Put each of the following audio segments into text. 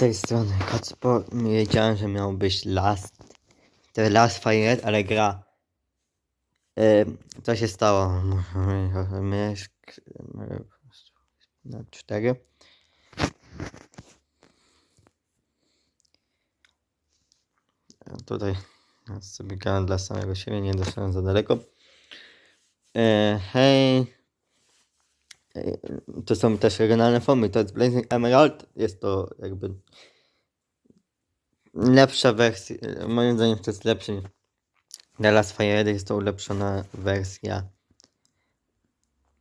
tej strony Kacpo. Wiedziałem, że miał być Last. To Last Fire, ale gra. E, co się stało? Na 4. Tutaj sobie grałem dla samego siebie, nie doszedłem za daleko. E, hej. E, To są też regionalne formy. To jest Blazing Emerald. Jest to jakby lepsza wersja. Moim zdaniem to jest lepszy. Last Fire jest to ulepszona wersja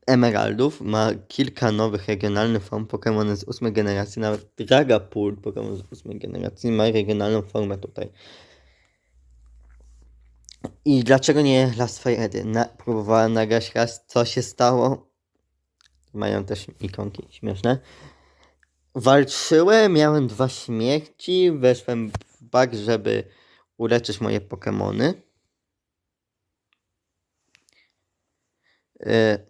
Emeraldów. Ma kilka nowych regionalnych form Pokémon z ósmej generacji. Nawet Dragapult Pokémon z ósmej generacji ma regionalną formę tutaj. I dlaczego nie Last Fire? Na, próbowałem nagrać raz, co się stało. Mają też ikonki śmieszne. Walczyłem, miałem dwa śmierci, weszłem w bug, żeby uleczyć moje Pokémony. Yy,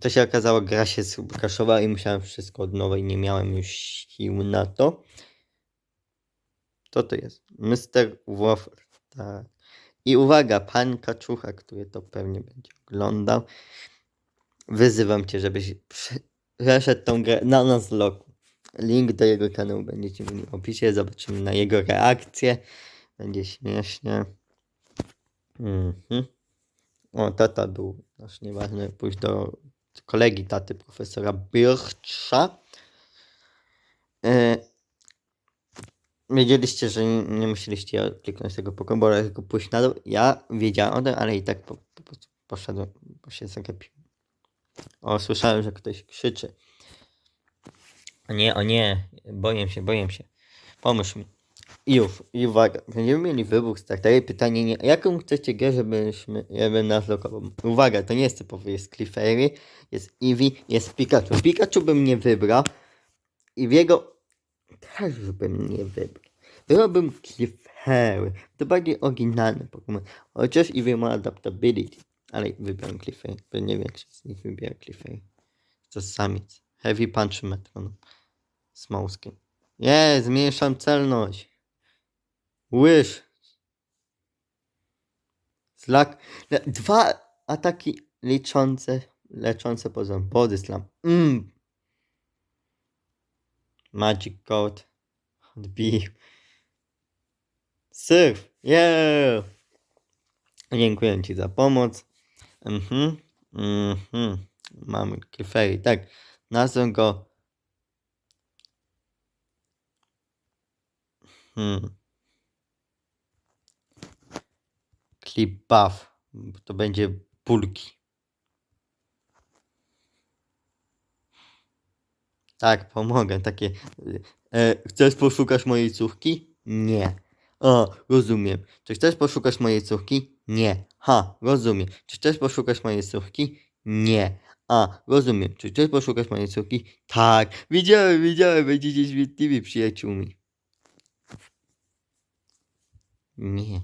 To się okazało, gra się skraszowała i musiałem wszystko od nowa i nie miałem już sił na to. Co to jest? Mr. Waffle. Tak. I uwaga, pan Kaczucha, który to pewnie będzie oglądał. Wyzywam cię, żebyś prze- przeszedł tą grę na Nuzlocku. Link do jego kanału będziecie mieli w opisie. Zobaczymy na jego reakcję. Będzie śmiesznie. Mhm. O, tata był nasz nieważne. Pójść do kolegi taty, profesora Bircha. E, wiedzieliście, że nie, musieliście kliknąć tego Pokébola, tylko pójść na dół. Ja wiedziałem o tym, ale i tak po, po prostu poszedłem, bo się zagapiłem. O, słyszałem, że ktoś krzyczy. O nie, o nie, boję się, boję się. Pomóż mi. I już, i uwaga, będziemy mieli wybuch startery. Pytanie nie, jaką chcecie grę, żebyśmy, ja nas lokował. Uwaga, to nie jest typowy, jest Clefairy, jest Eevee, jest Pikachu. Pikachu bym nie wybrał. I w jego też bym nie wybrał. Wybrałbym Clefairy. To bardziej oryginalny Pokémon. Chociaż Eevee ma adaptability. Ale wybrałem Clefairy, bo nie większość z nich wybiera Clefairy. To samiec. Heavy Punch Metronom. Z Mouskiem. Nie, zmniejszam celność. Łyż. Zlak. Dwa ataki liczące, leczące poza Body Slam. Mm. Magic Code. Odbij. Surf. Yeah. Dziękuję Ci za pomoc. Mhm. Mhm. Mamy Clefairy. Tak. Nazwę go Hmm. Clip buff. To będzie pulki. Tak, pomogę. Takie. E, chcesz poszukać mojej córki? Nie. O, rozumiem. Czy chcesz poszukać mojej córki? Nie. Ha, rozumiem. Czy chcesz poszukać mojej córki? Nie. A, rozumiem. Czy chcesz poszukać mojej córki? Tak. Widziałem, widziałem. Będziecie świetnymi przyjaciółmi. Nie.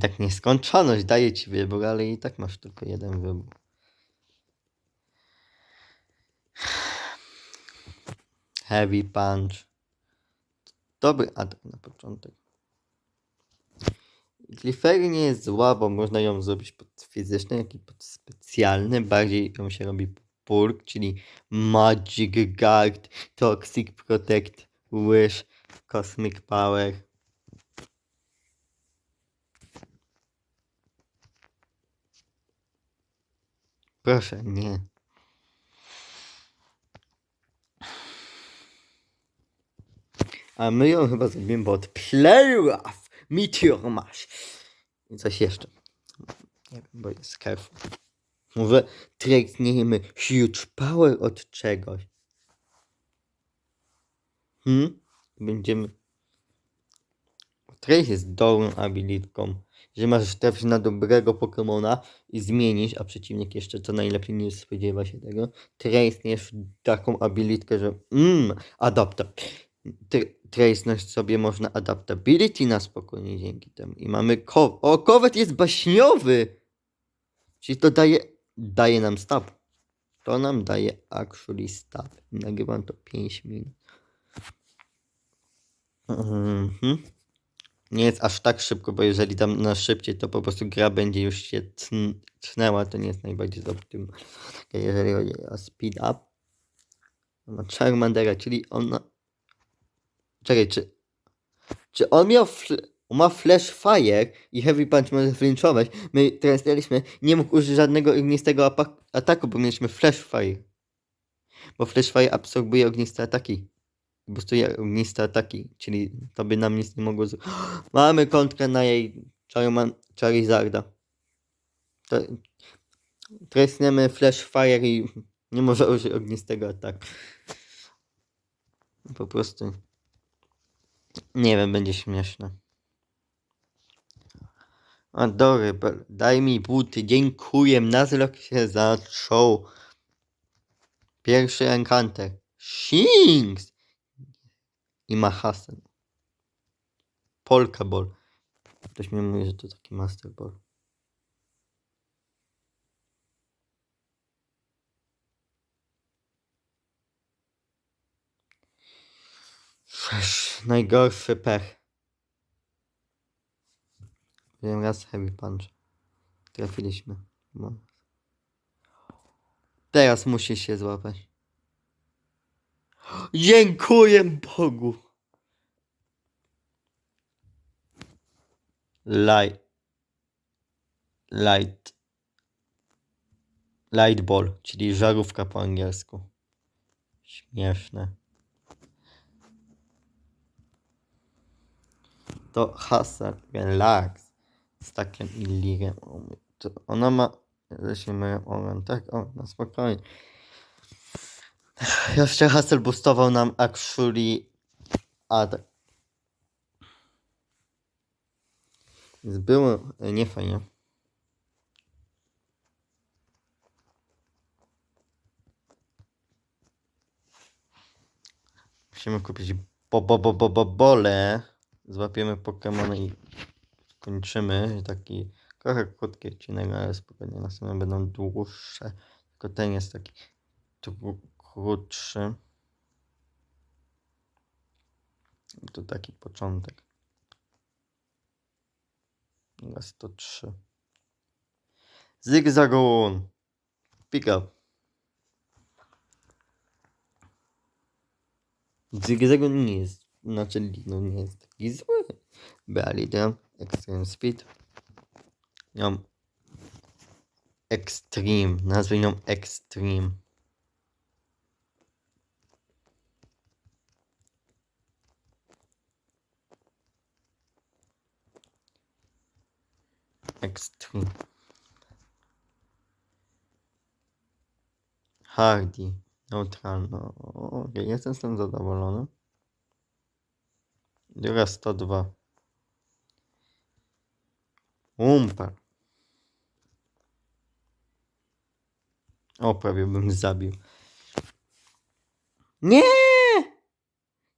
Tak nieskończoność daje ci wybór, ale i tak masz tylko jeden wybór. Heavy punch. Dobry atak na początek. Clefairy nie jest zła, bo można ją zrobić pod fizyczny, jak i pod specjalny. Bardziej ją się robi purk, czyli Magic Guard, Toxic Protect, Wish, Cosmic Power. Proszę, nie. A my ją chyba zrobimy pod Playrough Meteor Mash. I coś jeszcze. Nie wiem, bo jest careful. Może trekniemy huge power od czegoś. Hmm? Będziemy... Trace jest dobrą abilitką. Że masz trafić na dobrego Pokemona i zmienić, a przeciwnik jeszcze co najlepiej nie spodziewa się tego. Trace jest taką abilitkę, że mmm, adapta. Tr- Traceność sobie można adaptability na spokojnie dzięki temu. I mamy ko O, kowet jest baśniowy! Czyli to daje, daje nam stab. To nam daje actually stab. Nagrywam to 5 minut. Mhm. Nie jest aż tak szybko, bo jeżeli dam na szybciej, to po prostu gra będzie już się tn- tnęła, to nie jest najbardziej optymalne. Jeżeli chodzi o speed up, Charmandera, czyli on ma... Czekaj, czy... Czy on miał... Ma Flash Fire i Heavy Punch może flinchować. My teraz nie mógł użyć żadnego ognistego ataku, bo mieliśmy Flash Fire. Bo Flash Fire absorbuje ogniste ataki. Boostuje ogniste ataki, czyli to by nam nic nie mogło z... Mamy kontrę na jej Charizard- Charizarda. To... Tracniemy Flash Fire i nie może użyć ognistego ataku. Po prostu... Nie wiem, będzie śmieszne. Adorable, daj mi buty, dziękuję, nazlok się zaczął. Pierwszy encounter. Shinx! I ma Hasen. Polka Ball. Ktoś mi mówi, że to taki Master Ball. Sześć. Najgorszy pech. Wiem raz Heavy Punch. Trafiliśmy. No. Teraz musi się złapać. Dziękuję Bogu. Light. Light. Light ball, czyli żarówka po angielsku. Śmieszne. To Hasa, relax. Z takim illirem. Ona ma... Jeśli my omen, tak? O, na spokojnie. Jeszcze Hassel boostował nam actually atak. Więc było e, nie fajnie. Musimy kupić bo, bo, bo, bo, bo, bole. Złapiemy Pokemony i kończymy. Taki trochę krótki odcinek, ale spokojnie następne będą dłuższe. Tylko ten jest taki krótszy. To taki początek. Raz to trzy. Zigzagoon. Pick up. Nie jest, znaczy no nie jest taki zły. Bealidra, Extreme Speed. Nią Extreme, nazwę nią Extreme. Extreme. Hardy. Neutralno. Okej, jestem z tym zadowolony. Druga 102. Umpa. O, prawie bym zabił. Nie!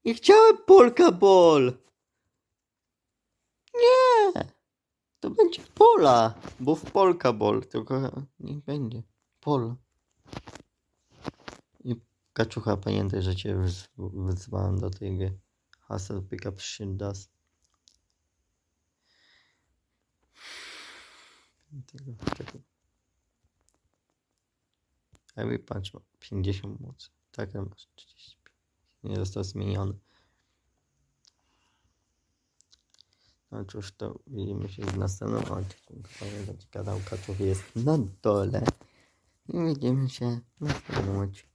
Nie chciałem Polka Ball! Nie! To będzie Pola, bo w Polka Ball, tylko niech będzie. Pola. I Kaczucha, pamiętaj, że cię wyzwałem do tej gry. Hustle pick up shit dust. Tego, czekaj. Heavy Punch ma 50 mocy. Tak, masz 35. Nie został zmieniony. No cóż, to widzimy się w następnym odcinku. Pamiętajcie, kanał Kaczów jest na dole. I widzimy się w następnym odcinku.